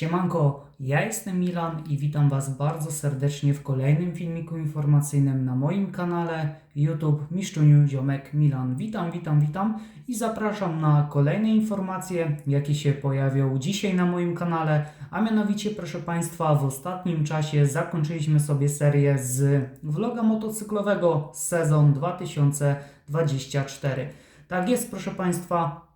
Siemanko, ja jestem Milan i witam Was bardzo serdecznie w kolejnym filmiku informacyjnym na moim kanale YouTube Miszczuniu Ziomek Milan. Witam, witam, witam i zapraszam na kolejne informacje, jakie się pojawią dzisiaj na moim kanale, a mianowicie proszę Państwa, w ostatnim czasie zakończyliśmy sobie serię z vloga motocyklowego sezon 2024. Tak jest, proszę Państwa,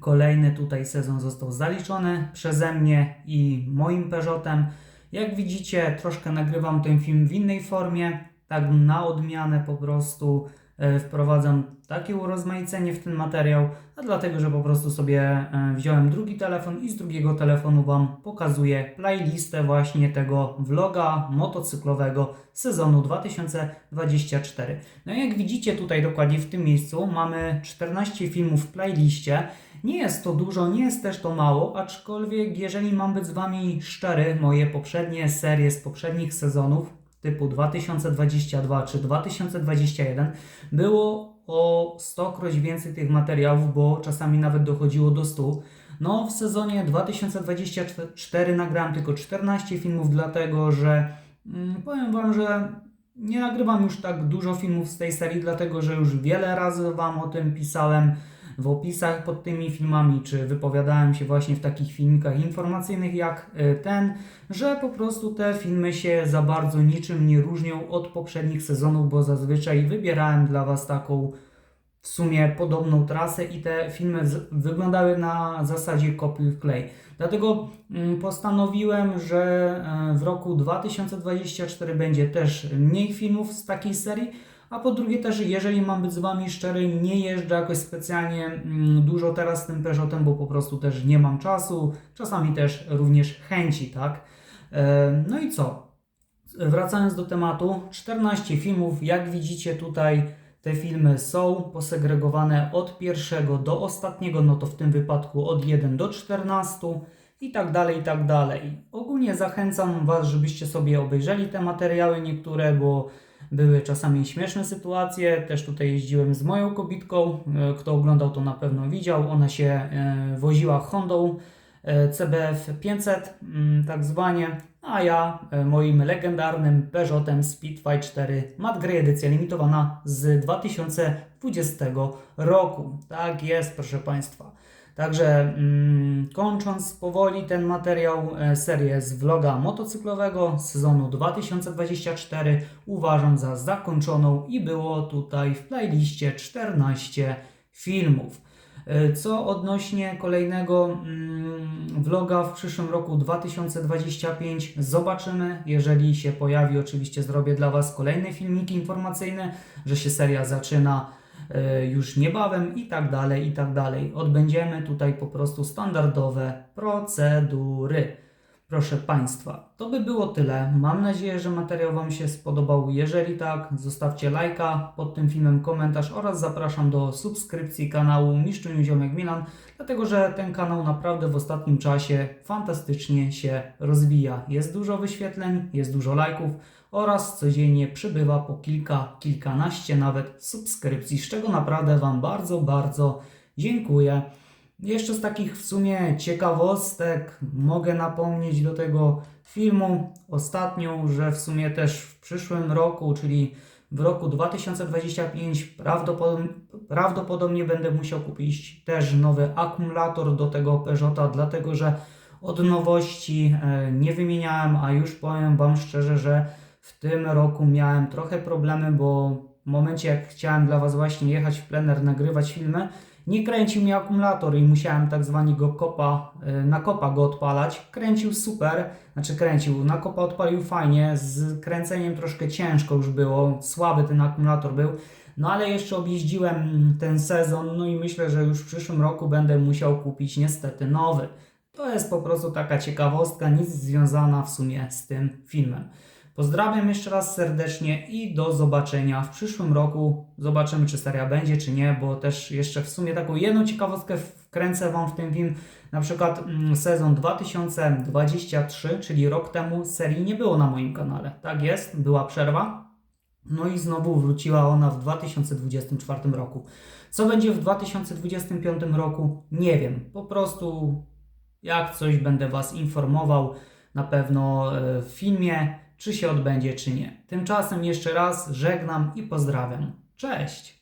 Kolejny tutaj sezon został zaliczony przeze mnie i moim Peugeotem. Jak widzicie, troszkę nagrywam ten film w innej formie, tak na odmianę po prostu e, wprowadzam takie urozmaicenie w ten materiał, a dlatego, że po prostu sobie e, wziąłem drugi telefon i z drugiego telefonu Wam pokazuję playlistę właśnie tego vloga motocyklowego sezonu 2024. No i jak widzicie tutaj dokładnie w tym miejscu mamy 14 filmów w playliście. Nie jest to dużo, nie jest też to mało, aczkolwiek jeżeli mam być z Wami szczery, moje poprzednie serie z poprzednich sezonów typu 2022 czy 2021 było o 100 więcej tych materiałów, bo czasami nawet dochodziło do 100. No w sezonie 2024 nagrałem tylko 14 filmów, dlatego że mm, powiem Wam, że nie nagrywam już tak dużo filmów z tej serii, dlatego że już wiele razy Wam o tym pisałem w opisach pod tymi filmami, czy wypowiadałem się właśnie w takich filmikach informacyjnych jak y, ten, że po prostu te filmy się za bardzo niczym nie różnią od poprzednich sezonów, bo zazwyczaj wybierałem dla Was taką w sumie podobną trasę i te filmy wyglądały na zasadzie kopiuj wklej. Dlatego mm, postanowiłem, że e, w roku 2024 będzie też mniej filmów z takiej serii, a po drugie też, jeżeli mam być z Wami szczery, nie jeżdżę jakoś specjalnie mm, dużo teraz tym Peugeotem, bo po prostu też nie mam czasu, czasami też również chęci, tak? E, No i co? Wracając do tematu, 14 filmów, jak widzicie tutaj te filmy są posegregowane od pierwszego do ostatniego, no to w tym wypadku od 1 do 14 i tak dalej, i tak dalej. Ogólnie zachęcam Was, żebyście sobie obejrzeli te materiały niektóre, bo były czasami śmieszne sytuacje. Też tutaj jeździłem z moją kobitką. E, Kto oglądał, to na pewno widział. Ona się e, woziła Hondą e, CBF 500, mm, tak zwanie, a ja moim legendarnym Peugeotem Speedfire 4 Matt Grey edycja limitowana z 2020 roku. Tak jest, proszę Państwa. Także mm, kończąc powoli ten materiał, e, serię z vloga motocyklowego sezonu 2024 uważam za zakończoną i było tutaj w playliście 14 filmów. E, Co odnośnie kolejnego mm, vloga w przyszłym roku 2025 zobaczymy. Jeżeli się pojawi, oczywiście zrobię dla Was kolejne filmiki informacyjne, że się seria zaczyna już niebawem i tak dalej, i tak dalej. Odbędziemy tutaj po prostu standardowe procedury. Proszę Państwa, to by było tyle. Mam nadzieję, że materiał Wam się spodobał. Jeżeli tak, zostawcie lajka pod tym filmem, komentarz oraz zapraszam do subskrypcji kanału Miszczuniu Ziomek Milan, dlatego że ten kanał naprawdę w ostatnim czasie fantastycznie się rozwija. Jest dużo wyświetleń, jest dużo lajków oraz codziennie przybywa po kilka, kilkanaście nawet subskrypcji, z czego naprawdę Wam bardzo, bardzo dziękuję. Jeszcze z takich w sumie ciekawostek mogę napomnieć do tego filmu ostatnią, że w sumie też w przyszłym roku, czyli w roku 2025 prawdopodobnie, prawdopodobnie będę musiał kupić też nowy akumulator do tego Peugeota, dlatego że od nowości e, nie wymieniałem, a już powiem Wam szczerze, że w tym roku miałem trochę problemy, bo w momencie jak chciałem dla Was właśnie jechać w plener, nagrywać filmy, nie kręcił mi akumulator i musiałem tak zwanego kopa, y, na kopa go odpalać. Kręcił super, znaczy kręcił, na kopa odpalił fajnie, z kręceniem troszkę ciężko już było, słaby ten akumulator był. No ale jeszcze objeździłem ten sezon, no i myślę, że już w przyszłym roku będę musiał kupić niestety nowy. To jest po prostu taka ciekawostka, nic związana w sumie z tym filmem. Pozdrawiam jeszcze raz serdecznie i do zobaczenia w przyszłym roku. Zobaczymy, czy seria będzie, czy nie, bo też jeszcze w sumie taką jedną ciekawostkę wkręcę Wam w ten film. Na przykład mm, sezon 2023, czyli rok temu, serii nie było na moim kanale. Tak jest, była przerwa. No i znowu wróciła ona w 2024 roku. Co będzie w 2025 roku? Nie wiem. Po prostu Jak coś będę Was informował na pewno e, w filmie, czy się odbędzie, czy nie. Tymczasem jeszcze raz żegnam i pozdrawiam. Cześć!